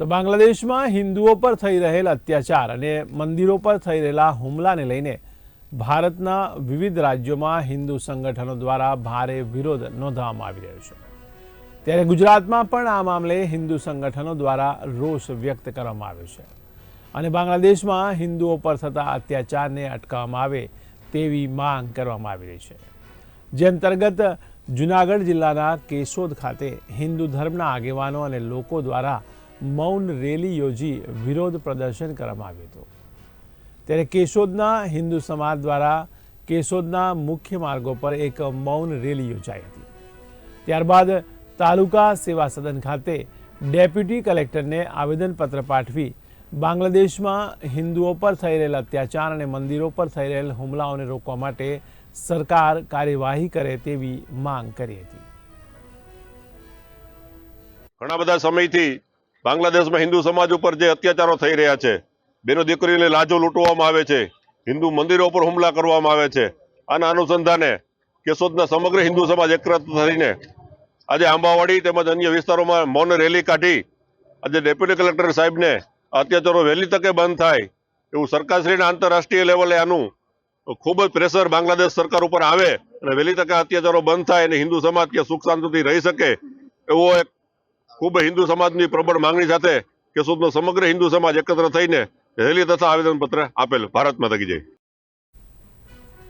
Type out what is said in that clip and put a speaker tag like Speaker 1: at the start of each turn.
Speaker 1: તો બાંગ્લાદેશમાં હિન્દુઓ પર થઈ રહેલ અત્યાચાર અને મંદિરો પર થઈ રહેલા હુમલાને લઈને ભારતના વિવિધ રાજ્યોમાં હિન્દુ સંગઠનો દ્વારા ભારે વિરોધ નોંધવામાં આવી રહ્યો છે. ત્યારે ગુજરાતમાં પણ આ મામલે હિન્દુ સંગઠનો દ્વારા રોષ વ્યક્ત કરવામાં આવ્યો છે. અને બાંગ્લાદેશમાં હિન્દુઓ પર થતા અત્યાચારને અટકાવવામાં આવે તેવી માંગ કરવામાં આવી રહી છે. જે અંતર્ગત જુનાગઢ જિલ્લાના કેશોદ ખાતે હિન્દુ ધર્મના આગેવાનો અને લોકો દ્વારા મૌન રેલી યોજી વિરોધ પ્રદર્શન કરવામાં આવ્યું હતું. ત્યારે કેશોદના હિન્દુ સમાજ દ્વારા કેશોદના મુખ્ય માર્ગો પર એક મૌન રેલી યોજાઈ હતી. ત્યારબાદ તાલુકા સેવા સદન ખાતે ડેપ્યુટી કલેક્ટરને આવેદનપત્ર પાઠવી બાંગ્લાદેશમાં હિન્દુઓ પર થઈ રહેલ અત્યાચાર અને મંદિરો પર થઈ રહેલ હુમલાઓને રોકવા માટે સરકાર કાર્યવાહી કરે તેવી માંગ કરી હતી.
Speaker 2: ઘણા બધા સમયથી બાંગ્લાદેશમાં હિન્દુ સમાજ ઉપર જે અત્યાચારો થઈ રહ્યા છે, બેનો દીકરીને લાજો લૂંટવામાં આવે છે, હિન્દુ મંદિરો પર હુમલા કરવામાં આવે છે. આના અનુસંધાને કેશોદના સમગ્ર હિન્દુ સમાજ એકત્ર થઈને આજે આંબાવાડી તેમજ અન્ય વિસ્તારોમાં મૌન રેલી કાઢી આજે ડેપ્યુટી કલેક્ટર સાહેબને અત્યાચારો વહેલી તકે બંધ થાય એવું સરકારશ્રીના આંતરરાષ્ટ્રીય લેવલે આનું ખૂબ જ પ્રેશર બાંગ્લાદેશ સરકાર ઉપર આવે અને વહેલી તકે અત્યાચારો બંધ થાય અને હિન્દુ સમાજ કે સુખ શાંતિથી રહી શકે એવો એક ખૂબ હિન્દુ સમાજની પ્રબળ માંગણી સાથે કેશોદનો સમગ્ર હિન્દુ સમાજ એકત્ર થઈને રેલી તથા આવેદનપત્ર આપેલ. ભારત માતા કી